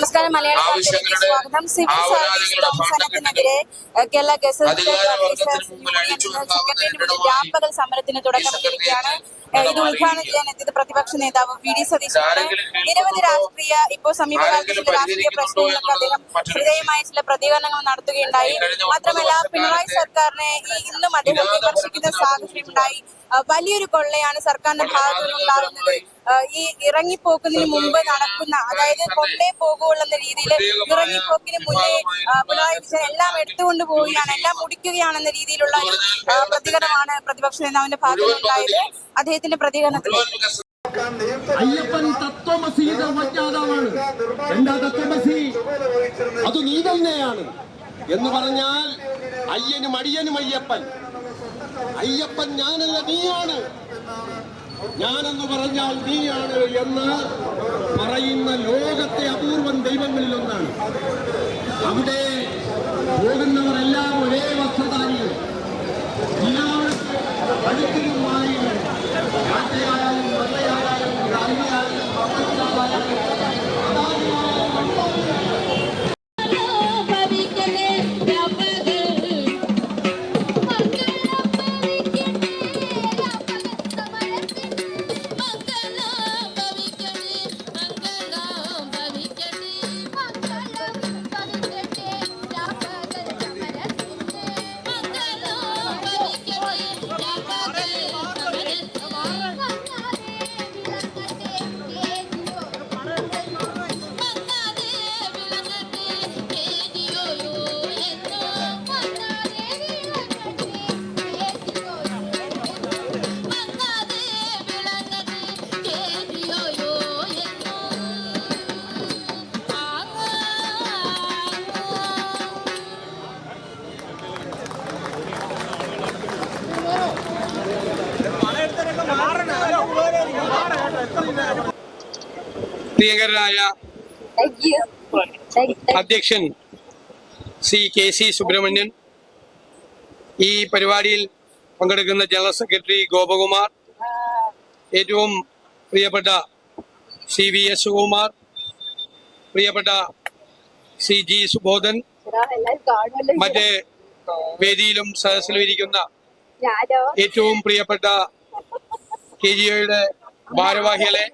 നമസ്കാരം. മലയാളി വാർത്തയിലേക്ക് സ്വാഗതം. സിവിൽ സർവീസ് കമ്മീഷനത്തിനെതിരെ കേരള ഗസറ്റഡ് ഓഫീസേഴ്സ് യൂണിയൻ മുന്നിൽ വ്യാപക സമരത്തിന് തുടക്കമിട്ടിരിക്കുകയാണ് ഇത് ഉദ്ഘാടനം ചെയ്യാൻ എത്തിയത് പ്രതിപക്ഷ നേതാവ് വി ഡി സതീശനാണ്. നിരവധി രാഷ്ട്രീയ ഇപ്പോൾ സമീപകാലത്ത് ചില രാഷ്ട്രീയ പ്രശ്നങ്ങളൊക്കെ അദ്ദേഹം ഹൃദയമായ ചില പ്രതികരണങ്ങൾ നടത്തുകയുണ്ടായി. മാത്രമല്ല പിണറായി സർക്കാരിനെ ഈ ഇന്നും അദ്ദേഹം വിമർശിക്കുന്ന സാഹചര്യമുണ്ടായി. ഉണ്ടായി വലിയൊരു കൊള്ളയാണ് സർക്കാരിന്റെ ഭാഗത്തു നിന്നുണ്ടാകുന്നത് ഏഹ്, ഈ ഇറങ്ങിപ്പോക്കുന്നതിന് മുമ്പ് നടക്കുന്ന അതായത് കൊണ്ടേ പോകുള്ളൂ രീതിയിൽ ഇറങ്ങിപ്പോക്കിന് മുന്നേ പിണറായി വിജയൻ എല്ലാം എടുത്തുകൊണ്ട് പോവുകയാണ് എല്ലാം മുടിക്കുകയാണെന്ന രീതിയിലുള്ള ഒരു പ്രതികരണമാണ് പ്രതിപക്ഷ നേതാവിന്റെ ഭാഗത്തു നിന്നുണ്ടായത് അദ്ദേഹത്തിന്റെ പ്രതികരണത്തിൽ അയ്യപ്പൻ തത്വമസിയുടെ ഉപജ്ഞാതാവാണ് എന്താ തത്വമസി? അത് നീ തന്നെയാണ്. എന്ന് പറഞ്ഞാൽ അയ്യനും അടിയനും അയ്യപ്പൻ. അയ്യപ്പൻ ഞാനല്ല നീയാണ്. ഞാനെന്ന് പറഞ്ഞാൽ നീയാണ് എന്ന് പറയുന്ന ലോകത്തെ അപൂർവം ദൈവങ്ങളിൽ ഒന്നാണ് അവിടെ പോകുന്നവരെല്ലാം ഒരേ വസ്ത്രധാരികൾ പ്രിയങ്കരനായ. അധ്യക്ഷൻ സി കെ സി സുബ്രഹ്മണ്യൻ. ഈ പരിപാടിയിൽ പങ്കെടുക്കുന്ന ജനറൽ സെക്രട്ടറി ഗോപകുമാർ ഏറ്റവും പ്രിയപ്പെട്ട സി വി എസ് കുമാർ പ്രിയപ്പെട്ട സി ജി സുബോധൻ മറ്റ് വേദിയിലും സദസ്സിലും ഇരിക്കുന്ന ഏറ്റവും പ്രിയപ്പെട്ട കെ ജി ഒയുടെ ഭാരവാഹികളെ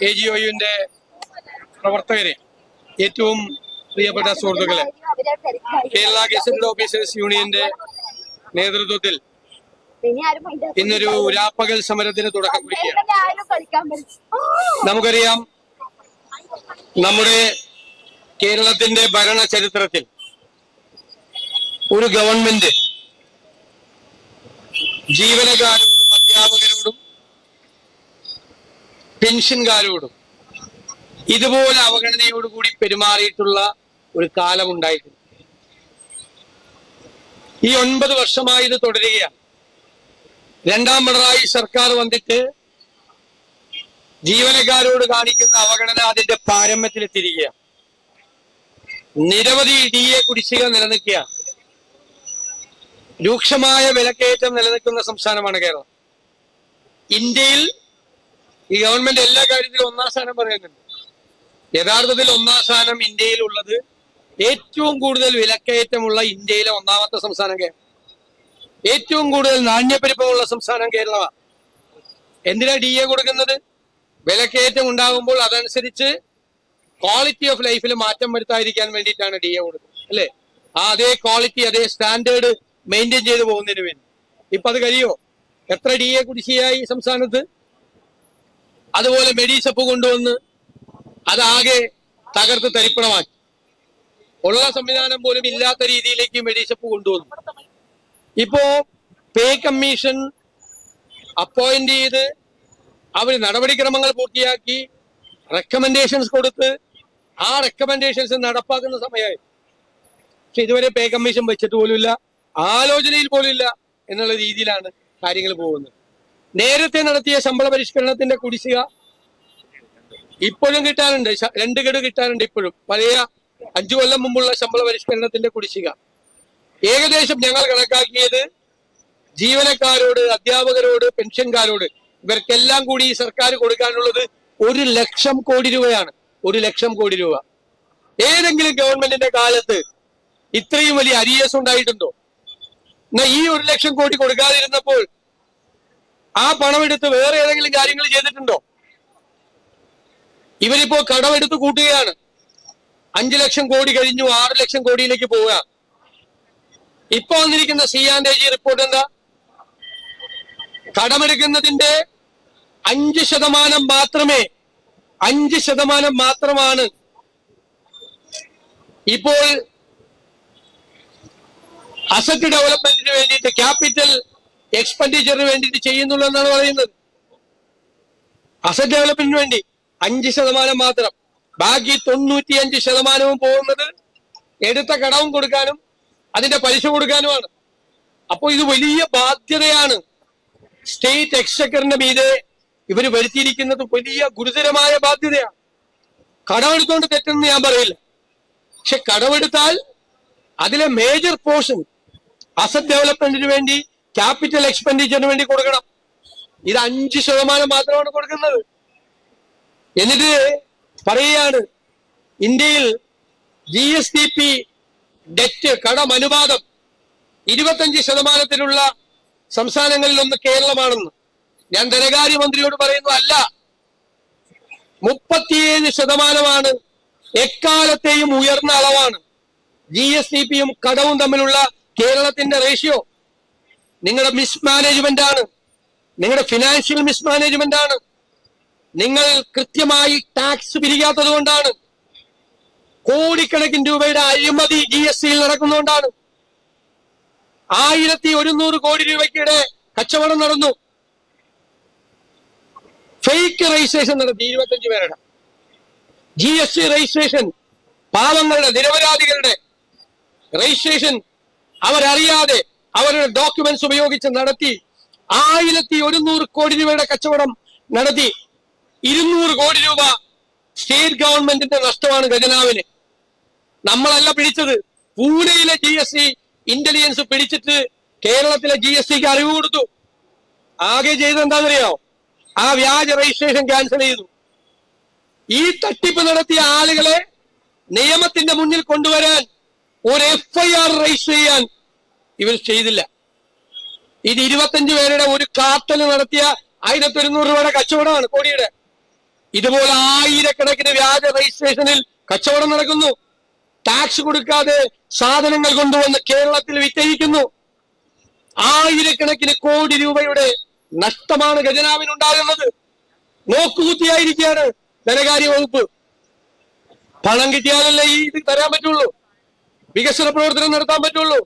കെ ജി ഒയുടെ പ്രവർത്തകരെ ഏറ്റവും പ്രിയപ്പെട്ട സുഹൃത്തുക്കളെ കേരള ഗസറ്റഡ് ഓഫീസേഴ്സ് യൂണിയന്റെ നേതൃത്വത്തിൽ. ഇന്നൊരു രാപ്പകൽ സമരത്തിന് തുടക്കം പറ്റും നമുക്കറിയാം നമ്മുടെ കേരളത്തിന്റെ ഭരണ ചരിത്രത്തിൽ ഒരു ഗവൺമെന്റ് ജീവനക്കാരോടും അധ്യാപകരോടും പെൻഷൻകാരോടും ഇതുപോലെ അവഗണനയോടുകൂടി പെരുമാറിയിട്ടുള്ള ഒരു കാലം ഉണ്ടായിട്ടുണ്ട്. ഈ ഒൻപത് വർഷമായി ഇത് തുടരുകയാണ്. രണ്ടാം പിണറായി സർക്കാർ വന്നിട്ട് ജീവനക്കാരോട് കാണിക്കുന്ന അവഗണന അതിന്റെ പാരമ്യത്തിലെത്തിരിക്കുകയാണ് നിരവധി ഡി എ കുടിശ്ശിക നിലനിൽക്കുകയാണ്. രൂക്ഷമായ വിലക്കയറ്റം നിലനിൽക്കുന്ന സംസ്ഥാനമാണ് കേരളം. ഇന്ത്യയിൽ ഈ ഗവൺമെന്റ് എല്ലാ കാര്യത്തിലും ഒന്നാം സ്ഥാനം പറയുന്നുണ്ട്. യഥാർത്ഥത്തിൽ ഒന്നാം സ്ഥാനം ഇന്ത്യയിൽ ഉള്ളത് ഏറ്റവും കൂടുതൽ വിലക്കയറ്റമുള്ള ഇന്ത്യയിലെ ഒന്നാമത്തെ സംസ്ഥാനം കേരളം. ഏറ്റവും കൂടുതൽ നാണ്യപ്പെരുപ്പമുള്ള സംസ്ഥാനം കേരളമാണ്. എന്തിനാ ഡി എ കൊടുക്കുന്നത്? വിലക്കയറ്റം ഉണ്ടാകുമ്പോൾ അതനുസരിച്ച് ക്വാളിറ്റി ഓഫ് ലൈഫിൽ മാറ്റം വരുത്താതിരിക്കാൻ വേണ്ടിയിട്ടാണ് ഡി എ കൊടുക്കുന്നത്. അല്ലേ? ആ അതേ ക്വാളിറ്റി അതേ സ്റ്റാൻഡേർഡ് മെയിന്റെയിൻ ചെയ്തു പോകുന്നതിന് വേണ്ടി. ഇപ്പൊ അത് കഴിയോ? എത്ര ഡി എ കുടിശ്ശിയായി സംസ്ഥാനത്ത്? അതുപോലെ മെഡീസപ്പ് കൊണ്ടുവന്ന് അതാകെ തകർത്ത് തരിപ്പണമാക്കി. ഉള്ള സംവിധാനം പോലും ഇല്ലാത്ത രീതിയിലേക്ക് മെഡീസപ്പ് കൊണ്ടുവന്നു. ഇപ്പോ പേ കമ്മീഷൻ അപ്പോയിന്റ് ചെയ്ത് അവർ നടപടിക്രമങ്ങൾ പൂർത്തിയാക്കി റെക്കമെൻഡേഷൻസ് കൊടുത്ത് ആ റെക്കമെൻഡേഷൻസ് നടപ്പാക്കുന്ന സമയമായി. പക്ഷെ ഇതുവരെ പേ കമ്മീഷൻ വെച്ചിട്ട് പോലുമില്ല ആലോചനയിൽ പോലുമില്ല എന്നുള്ള രീതിയിലാണ് കാര്യങ്ങൾ പോകുന്നത്. നേരത്തെ നടത്തിയ ശമ്പള പരിഷ്കരണത്തിന്റെ കുടിശ്ശിക ഇപ്പോഴും കിട്ടാനുണ്ട്. രണ്ട് ഗഡു കിട്ടാനുണ്ട് ഇപ്പോഴും. പഴയ അഞ്ചു കൊല്ലം മുമ്പുള്ള ശമ്പള പരിഷ്കരണത്തിന്റെ കുടിശ്ശിക. ഏകദേശം ഞങ്ങൾ കണക്കാക്കിയത് ജീവനക്കാരോട് അധ്യാപകരോട് പെൻഷൻകാരോട് ഇവർക്കെല്ലാം കൂടി ഈ സർക്കാർ കൊടുക്കാനുള്ളത് ഒരു ലക്ഷം കോടി രൂപയാണ്. ഒരു ലക്ഷം കോടി രൂപ. ഏതെങ്കിലും ഗവൺമെന്റിന്റെ കാലത്ത് ഇത്രയും വലിയ അരിയസ് ഉണ്ടായിട്ടുണ്ടോ? എന്നാ ഈ ഒരു ലക്ഷം കോടി കൊടുക്കാതിരുന്നപ്പോൾ ആ പണമെടുത്ത് വേറെ ഏതെങ്കിലും കാര്യങ്ങൾ ചെയ്തിട്ടുണ്ടോ? ഇവരിപ്പോ കടമെടുത്ത് കൂട്ടുകയാണ്. അഞ്ചു ലക്ഷം കോടി കഴിഞ്ഞു ആറ് ലക്ഷം കോടിയിലേക്ക് പോവുക. ഇപ്പൊ വന്നിരിക്കുന്ന C and A G report എന്താ? കടമെടുക്കുന്നതിന്റെ അഞ്ച് ശതമാനം മാത്രമേ അഞ്ച് ശതമാനം മാത്രമാണ്. ഇപ്പോൾ അസറ്റ് ഡെവലപ്മെന്റിന് വേണ്ടിയിട്ട് ക്യാപിറ്റൽ എക്സ്പെൻഡിച്ചറിന് വേണ്ടിയിട്ട് ചെയ്യുന്നുള്ളൂ എന്നാണ് പറയുന്നത്. അസറ്റ് ഡെവലപ്മെന്റിന് വേണ്ടി അഞ്ച് ശതമാനം മാത്രം. ബാക്കി തൊണ്ണൂറ്റിയഞ്ച് ശതമാനവും പോകുന്നത് എടുത്ത കടവും കൊടുക്കാനും അതിന്റെ പലിശ കൊടുക്കാനുമാണ്. അപ്പോൾ ഇത് വലിയ ബാധ്യതയാണ്. സ്റ്റേറ്റ് എക്സ്ചക്കറിന്റെ മീതെ ഇവർ വരുത്തിയിരിക്കുന്നത് വലിയ ഗുരുതരമായ ബാധ്യതയാണ്. കടമെടുത്തോണ്ട് തെറ്റെന്ന് ഞാൻ പറയില്ല. പക്ഷെ കടമെടുത്താൽ അതിലെ മേജർ പോർഷൻ അസറ്റ് ഡെവലപ്മെന്റിന് വേണ്ടി ക്യാപിറ്റൽ എക്സ്പെൻഡിച്ചറിന് വേണ്ടി കൊടുക്കണം. ഇത് അഞ്ച് ശതമാനം മാത്രമാണ് കൊടുക്കുന്നത്. എന്നിട്ട് പറയുകയാണ് ഇന്ത്യയിൽ G S T P debt കടം അനുപാതം ഇരുപത്തഞ്ച് ശതമാനത്തിലുള്ള സംസ്ഥാനങ്ങളിൽ ഒന്ന് കേരളമാണെന്ന്. ഞാൻ ധനകാര്യമന്ത്രിയോട് പറയുന്നു അല്ല. മുപ്പത്തിയേഴ് ശതമാനമാണ് എക്കാലത്തെയും ഉയർന്ന അളവാണ് ജി എസ് ഡി പിയും കടവും തമ്മിലുള്ള കേരളത്തിന്റെ റേഷ്യോ നിങ്ങളുടെ മിസ്മാനേജ്മെന്റ് ആണ്. നിങ്ങളുടെ ഫിനാൻഷ്യൽ മിസ്മാനേജ്മെന്റ് ആണ്. നിങ്ങൾ കൃത്യമായി ടാക്സ് പിരിക്കാത്തത് കൊണ്ടാണ് കോടിക്കണക്കിന് രൂപയുടെ അഴിമതി ജി എസ് ടിയിൽ നടക്കുന്നതുകൊണ്ടാണ്. ആയിരത്തി ഒരുന്നൂറ് കോടി രൂപയ്ക്കിടെ കച്ചവടം നടന്നു. ഫേക്ക് രജിസ്ട്രേഷൻ നടത്തി. ഇരുപത്തഞ്ച് പേരുടെ. ജി എസ് ടി രജിസ്ട്രേഷൻ പാവങ്ങളുടെ നിരപരാധികളുടെ രജിസ്ട്രേഷൻ അവരറിയാതെ അവരുടെ ഡോക്യുമെന്റ്സ് ഉപയോഗിച്ച് നടത്തി ആയിരത്തി ഒരുന്നൂറ് കോടി രൂപയുടെ കച്ചവടം നടത്തി. ഇരുന്നൂറ് കോടി രൂപ സ്റ്റേറ്റ് ഗവൺമെന്റിന്റെ നഷ്ടമാണ് ഖജനാവിന്. നമ്മളല്ല പിടിച്ചത്. പൂനെയിലെ ജി എസ് ടി ഇന്റലിജൻസ് പിടിച്ചിട്ട് കേരളത്തിലെ ജി എസ് ടിക്ക് അറിവ് കൊടുത്തു. ആകെ ചെയ്തത് എന്താണെന്നറിയോ? ആ വ്യാജ രജിസ്ട്രേഷൻ ക്യാൻസൽ ചെയ്തു. ഈ തട്ടിപ്പ് നടത്തിയ ആളുകളെ നിയമത്തിന്റെ മുന്നിൽ കൊണ്ടുവരാൻ ഒരു എഫ്ഐആർ രജിസ്റ്റർ ചെയ്യാൻ ഇവർ ചെയ്തില്ല. ഇത് ഇരുപത്തഞ്ച് പേരുടെ ഒരു കാത്തൽ നടത്തിയ ആയിരത്തി ഒരുന്നൂറ് രൂപയുടെ കച്ചവടമാണ് കോടിയുടെ. ഇതുപോലെ ആയിരക്കണക്കിന് വ്യാജ രജിസ്ട്രേഷനിൽ കച്ചവടം നടക്കുന്നു. ടാക്സ് കൊടുക്കാതെ സാധനങ്ങൾ കൊണ്ടുവന്ന് കേരളത്തിൽ വിറ്റയിക്കുന്നു ആയിരക്കണക്കിന് കോടി രൂപയുടെ നഷ്ടമാണ് ഖജനാവിനുണ്ടാകുന്നത് നോക്കുകുത്തിയായിരിക്കുകയാണ് ധനകാര്യ വകുപ്പ്. പണം കിട്ടിയാലല്ലേ ഈ ഇത് തരാൻ പറ്റുള്ളൂ. വികസന പ്രവർത്തനം നടത്താൻ പറ്റുള്ളൂ.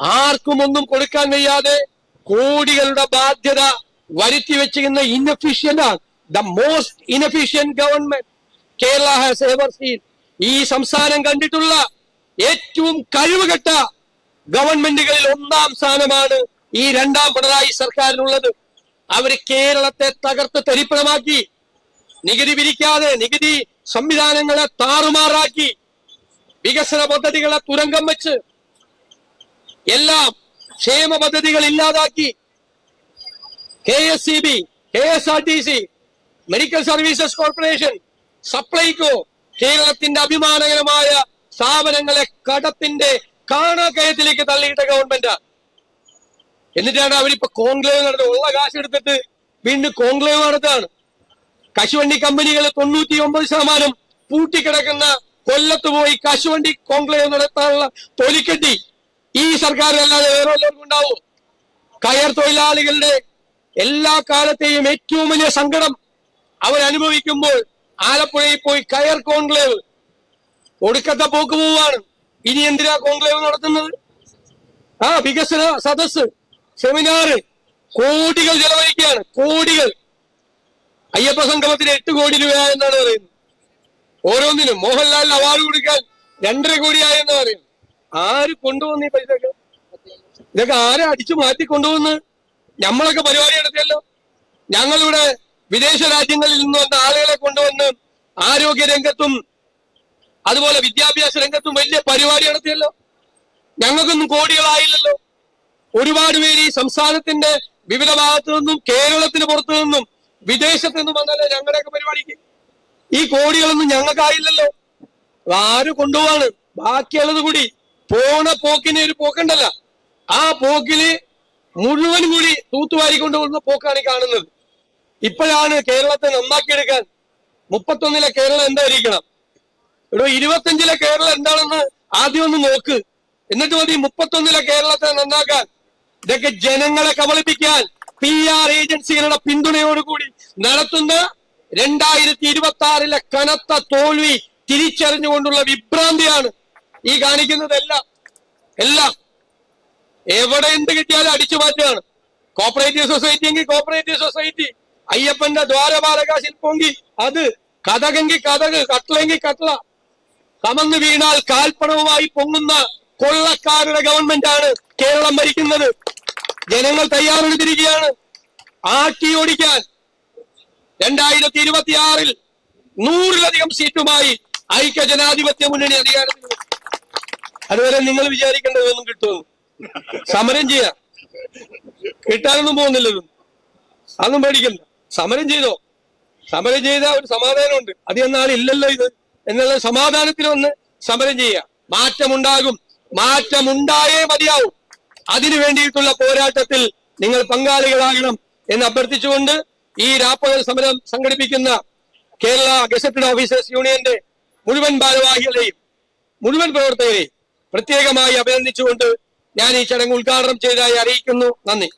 ആർക്കും ഒന്നും കൊടുക്കാൻ കഴിയാതെ കോടികളുടെ ബാധ്യത വരുത്തി വെച്ചിരുന്ന ഇൻഎഫിഷ്യന്റ് ആണ്. The most inefficient government Kerala has ever seen ഈ സംസ്ഥാനം കണ്ടിട്ടുള്ള ഏറ്റവും കഴിവുകെട്ട ഗവൺമെന്റുകളിൽ ഒന്നാം സ്ഥാനമാണ് ഈ രണ്ടാം പിണറായി സർക്കാരിനുള്ളത്. അവർ കേരളത്തെ തകർത്ത് തരിപ്പണമാക്കി. നികുതി പിരിക്കാതെ നികുതി സംവിധാനങ്ങളെ താറുമാറാക്കി. വികസന പദ്ധതികളെ തുരങ്കം വെച്ച് എല്ലാം ക്ഷേമ പദ്ധതികൾ ഇല്ലാതാക്കി. K S C B K S R T C medical services corporation Supplyco കേരളത്തിന്റെ അഭിമാനകരമായ സ്ഥാപനങ്ങളെ കടത്തിന്റെ കാണാക്കയത്തിലേക്ക് തള്ളിയിട്ട ഗവൺമെന്റ്. എന്നിട്ടാണ് അവരിപ്പോ കോൺക്ലേവ് നടത്തി ഉള്ള കാശ് എടുത്തിട്ട് വീണ്ടും കോൺക്ലേവ് നടത്താണ് കശുവണ്ടി കമ്പനികൾ തൊണ്ണൂറ്റി ഒമ്പത് ശതമാനം പൂട്ടിക്കിടക്കുന്ന കൊല്ലത്ത് പോയി കശുവണ്ടി കോൺക്ലേവ് നടത്താനുള്ള തൊലിക്കെട്ടി. ഈ സർക്കാരിനല്ലാതെ വേറെ എല്ലാവർക്കും ഉണ്ടാവും. കയർ തൊഴിലാളികളുടെ എല്ലാ കാലത്തെയും ഏറ്റവും വലിയ സങ്കടം അവരനുഭവിക്കുമ്പോൾ ആലപ്പുഴയിൽ പോയി കയർ കോൺക്ലേവ്. ഒടുക്കത്തെ പോക്ക് പോവാണ്. ഇനി എന്തിനാ കോൺക്ലേവ് നടത്തുന്നത്? ആ വികസന സദസ് സെമിനാറ് കോടികൾ ചെലവഴിക്കുകയാണ്. കോടികൾ. അയ്യപ്പ സംഗമത്തിന് എട്ട് കോടി രൂപ എന്നാണ് പറയുന്നത്. ഓരോന്നിനും മോഹൻലാലിന് അവാർഡ് കൊടുക്കാൻ രണ്ടര കോടിയായെന്ന് പറയുന്നു ആര് കൊണ്ടുവന്നു ഈ പൈസ ഇതൊക്കെ ആരെ അടിച്ചു മാറ്റി കൊണ്ടുവന്ന് നമ്മളൊക്കെ പരിപാടി നടത്തിയല്ലോ? ഞങ്ങളിവിടെ വിദേശ രാജ്യങ്ങളിൽ നിന്ന് വന്ന ആളുകളെ കൊണ്ടുവന്ന് ആരോഗ്യ രംഗത്തും അതുപോലെ വിദ്യാഭ്യാസ രംഗത്തും വലിയ പരിപാടി നടത്തിയല്ലോ? ഞങ്ങൾക്കൊന്നും കോടികളായില്ലല്ലോ? ഒരുപാട് പേര് ഈ സംസ്ഥാനത്തിന്റെ വിവിധ ഭാഗത്തു നിന്നും കേരളത്തിന് പുറത്തു നിന്നും വിദേശത്ത് നിന്നും വന്നല്ലോ ഞങ്ങളുടെയൊക്കെ പരിപാടിക്ക്? ഈ കോടികളൊന്നും ഞങ്ങൾക്കായില്ലല്ലോ? ആര് കൊണ്ടുപോവാണ്? ബാക്കിയുള്ളത് കൂടി പോണ പോക്കിന് ഒരു പോക്കുണ്ടല്ല. ആ പോക്കിൽ മുഴുവൻ കൂടി തൂത്തുവാരി കൊണ്ടുപോകുന്ന പോക്കാണ് കാണുന്നത്. ഇപ്പോഴാണ് കേരളത്തെ നന്നാക്കിയെടുക്കാൻ മുപ്പത്തൊന്നിലെ കേരളം എന്തായിരിക്കണം? ഇവിടെ ഇരുപത്തഞ്ചിലെ കേരളം എന്താണെന്ന് ആദ്യം ഒന്ന് നോക്ക്. എന്നിട്ട് മതി മുപ്പത്തൊന്നിലെ കേരളത്തെ നന്നാക്കാൻ. ഇതൊക്കെ ജനങ്ങളെ കബളിപ്പിക്കാൻ പി ആർ ഏജൻസികളുടെ പിന്തുണയോടുകൂടി നടത്തുന്ന രണ്ടായിരത്തി ഇരുപത്തി ആറിലെ കനത്ത തോൽവി തിരിച്ചറിഞ്ഞുകൊണ്ടുള്ള വിഭ്രാന്തിയാണ് ഈ കാണിക്കുന്നതെല്ലാം എല്ലാം എവിടെ എന്ത് കിട്ടിയാലും അടിച്ചു മാറ്റുകയാണ്. കോപ്പറേറ്റീവ് സൊസൈറ്റി എങ്കിൽ കോപ്പറേറ്റീവ് സൊസൈറ്റി അയ്യപ്പന്റെ ദ്വാരപാലക ശില്പമെങ്കിൽ അത് കഥകെങ്കിൽ കഥക് കട്ടലെങ്കിൽ കട്ടള. കമന്ന് വീണാൽ കാൽപ്പണവുമായി പൊങ്ങുന്ന കൊള്ളക്കാരുടെ ഗവൺമെന്റ് ആണ് കേരളം ഭരിക്കുന്നത്. ജനങ്ങൾ തയ്യാറെടുത്തിരിക്കുകയാണ്. ആട്ടി ഓടിക്കാൻ രണ്ടായിരത്തി ഇരുപത്തിയാറിൽ നൂറിലധികം സീറ്റുമായി ഐക്യ ജനാധിപത്യ മുന്നണി അധികാരത്തിൽ. അതുവരെ നിങ്ങൾ വിചാരിക്കേണ്ടതൊന്നും കിട്ടുമെന്ന് സമരം ചെയ്യാം. കിട്ടാനൊന്നും പോകുന്നില്ല ഇതൊന്നും അതൊന്നും പേടിക്കണ്ട. സമരം ചെയ്തോ? സമരം ചെയ്ത ഒരു സമാധാനമുണ്ട്. അത് എന്നാൽ ഇല്ലല്ലോ ഇത്. എന്നുള്ള സമാധാനത്തിൽ വന്ന് സമരം ചെയ്യുക മാറ്റമുണ്ടാകും. മാറ്റമുണ്ടായേ മതിയാവും. അതിനു വേണ്ടിയിട്ടുള്ള പോരാട്ടത്തിൽ നിങ്ങൾ പങ്കാളികളാകണം എന്ന് അഭ്യർത്ഥിച്ചുകൊണ്ട് ഈ രാപ്പകൽ സമരം സംഘടിപ്പിക്കുന്ന കേരള ഗസറ്റഡ് ഓഫീസേഴ്സ് യൂണിയന്റെ മുഴുവൻ ഭാരവാഹികളെയും മുഴുവൻ പ്രവർത്തകരെയും പ്രത്യേകമായി അഭിനന്ദിച്ചുകൊണ്ട് ഞാൻ ഈ ചടങ്ങ് ഉദ്ഘാടനം ചെയ്തതായി അറിയിക്കുന്നു. നന്ദി.